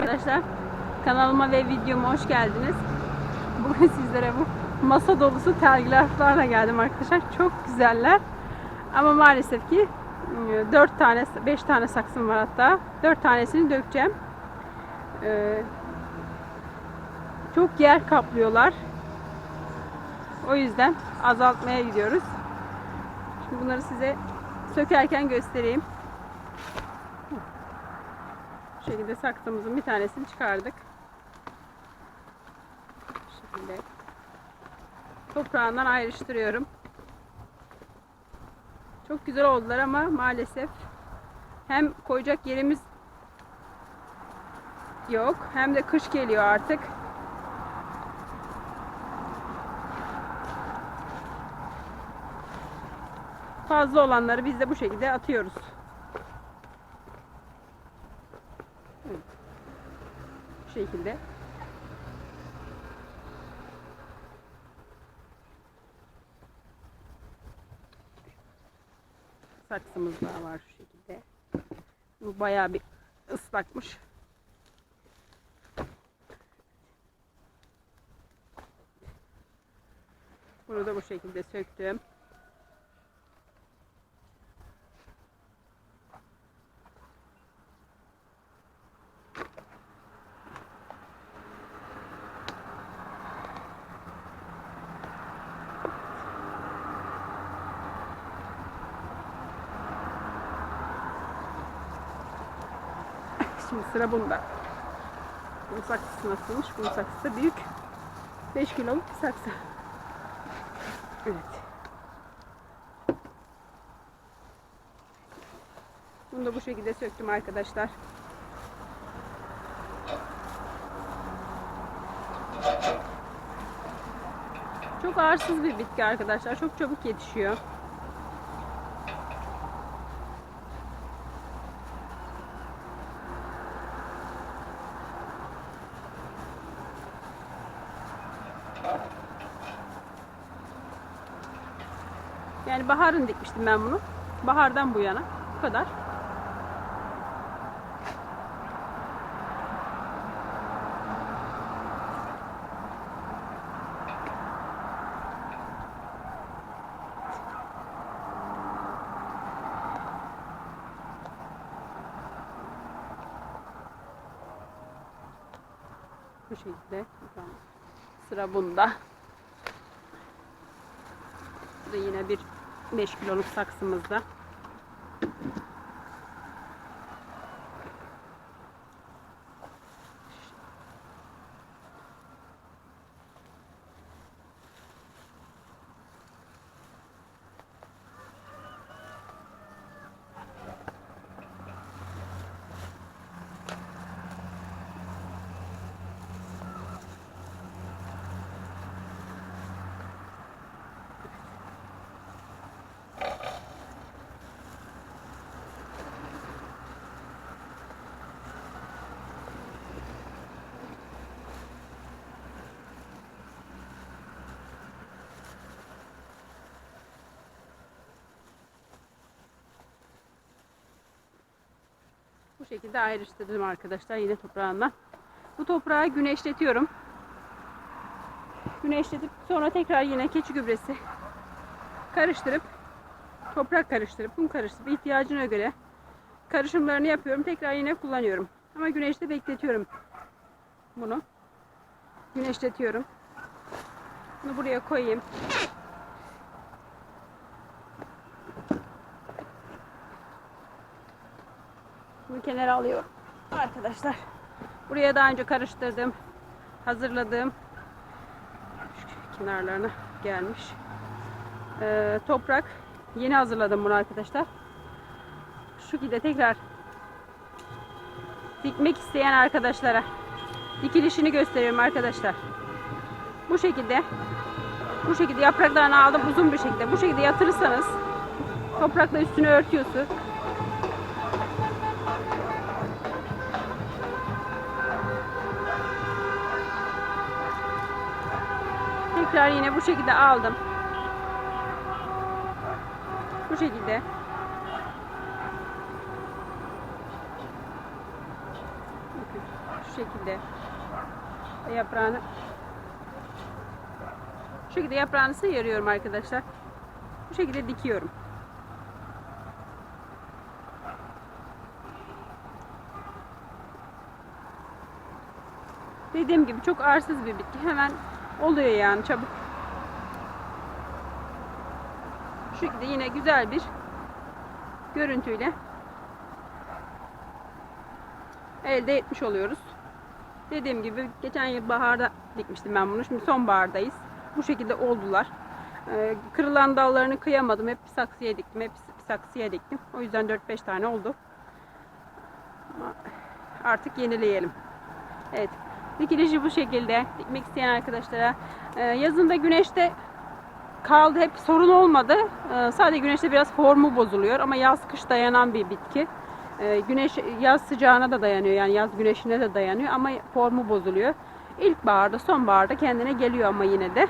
arkadaşlar. Kanalıma ve videoma hoş geldiniz. Bugün sizlere bu masa dolusu telgraflarla geldim arkadaşlar. Çok güzeller. Ama maalesef ki 4 tane, 5 tane saksım var hatta. 4 tanesini dökeceğim. Ee, çok yer kaplıyorlar. O yüzden azaltmaya gidiyoruz. Şimdi bunları size sökerken göstereyim. Bu şekilde saksımızın bir tanesini çıkardık. Bu şekilde toprağından ayrıştırıyorum. Çok güzel oldular ama maalesef hem koyacak yerimiz yok hem de kış geliyor artık. Fazla olanları biz de bu şekilde atıyoruz. Bu şekilde. Saksımız daha var şu şekilde. Bu bayağı bir ıslakmış. Bunu da bu şekilde söktüm. Şimdi sıra bunda. Bunun saksısı nasılmış? Bunun saksısı da büyük. 5 kiloluk bir saksı. Evet. Bunu da bu şekilde söktüm arkadaşlar. Çok ağırsız bir bitki arkadaşlar. Çok çabuk yetişiyor. Yani baharın dikmiştim ben bunu. Bahardan bu yana. Bu kadar. Bu şekilde. Sıra bunda. Bu yine bir 5 kiloluk saksımızda. Bu şekilde ayrıştırdım arkadaşlar yine toprağından. Bu toprağı güneşletiyorum. Güneşletip sonra tekrar yine keçi gübresi karıştırıp toprak karıştırıp kum karıştırıp ihtiyacına göre karışımlarını yapıyorum. Tekrar yine kullanıyorum. Ama güneşte bekletiyorum bunu. Güneşletiyorum. Bunu buraya koyayım. Bunu kenara alıyorum. Arkadaşlar buraya daha önce karıştırdım. Hazırladığım kenarlarına gelmiş. Ee, toprak. Yeni hazırladım bunu arkadaşlar. Şu şekilde tekrar dikmek isteyen arkadaşlara dikilişini gösteriyorum arkadaşlar. Bu şekilde bu şekilde yapraklarını aldım uzun bir şekilde. Bu şekilde yatırırsanız toprakla üstünü örtüyorsun. Tekrar yine bu şekilde aldım. Bu şekilde. Şu şekilde yaprağını şu şekilde yaprağını sıyırıyorum arkadaşlar. Bu şekilde dikiyorum. Dediğim gibi çok arsız bir bitki. Hemen oluyor yani çabuk. Şu şekilde yine güzel bir görüntüyle elde etmiş oluyoruz. Dediğim gibi geçen yıl baharda dikmiştim ben bunu. Şimdi sonbahardayız. Bu şekilde oldular. Ee, kırılan dallarını kıyamadım. Hep saksıya diktim. Hep saksıya diktim. O yüzden 4-5 tane oldu. Artık yenileyelim. Evet. Dikilişi bu şekilde. Dikmek isteyen arkadaşlara. Ee, yazında güneşte kaldı. Hep sorun olmadı. Ee, sadece güneşte biraz formu bozuluyor. Ama yaz kış dayanan bir bitki. Ee, güneş yaz sıcağına da dayanıyor. Yani yaz güneşine de dayanıyor. Ama formu bozuluyor. İlkbaharda, sonbaharda kendine geliyor ama yine de.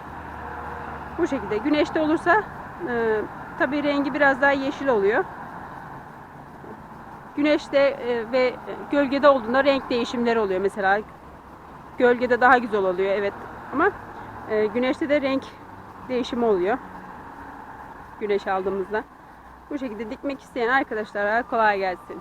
Bu şekilde. Güneşte olursa e, tabii rengi biraz daha yeşil oluyor. Güneşte e, ve gölgede olduğunda renk değişimleri oluyor. Mesela gölgede daha güzel oluyor evet. Ama e, güneşte de renk değişimi oluyor. Güneş aldığımızda. Bu şekilde dikmek isteyen arkadaşlara kolay gelsin.